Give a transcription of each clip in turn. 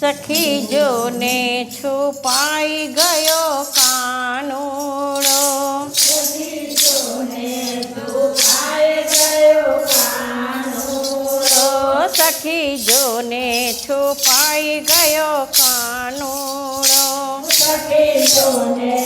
સખી જોને છુપાઈ ગયો કાનુડો. સખી જોને છુપાઈ ગયો કાનુડો. સખી જોને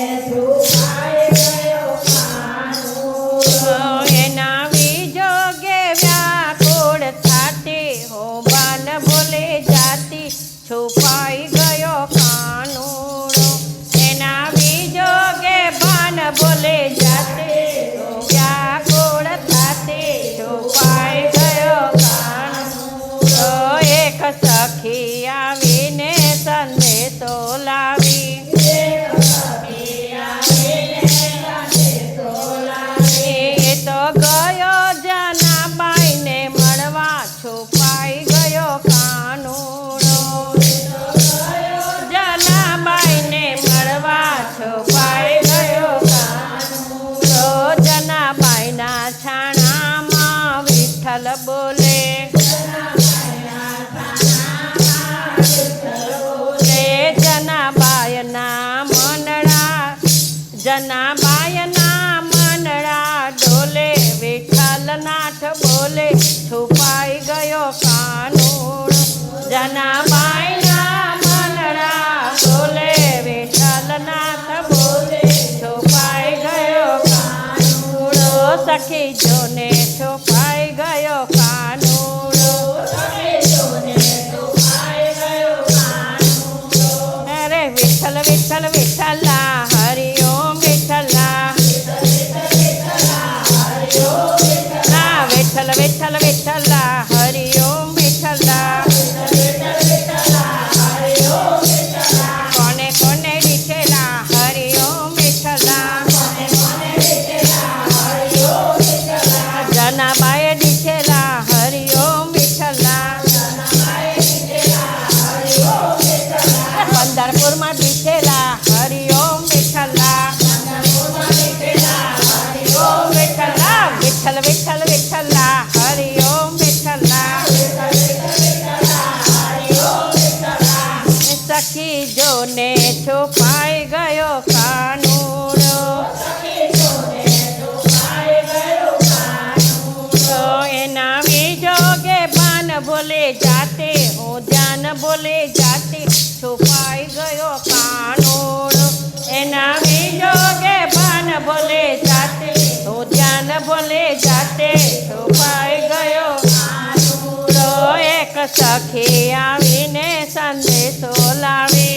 સખી આવીને સંદેશો લાવે.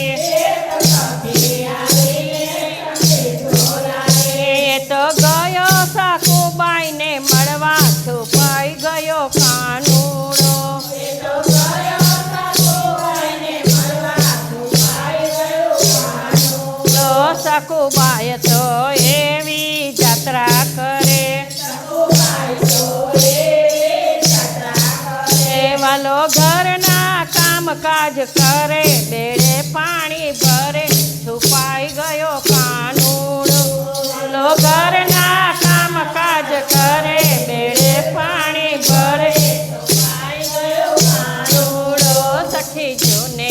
તો ગયો સાકુબાઈને મળવા છુપાઈ ગયો કાનુડો. સકુબાય તો એવી જાત્રા કાજ કરે બેડે પાણી ભરે, છુપાઈ ગયો કાનૂડ. લો ઘરના કામ કાજ કરે બેડે પાણી ભરે, છુપાઈ ગયો કાનૂડો. સખી જૂને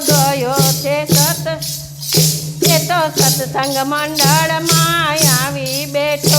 ગયો છે સત. એ તો સતસંગ મંડળમાં આવી બેઠો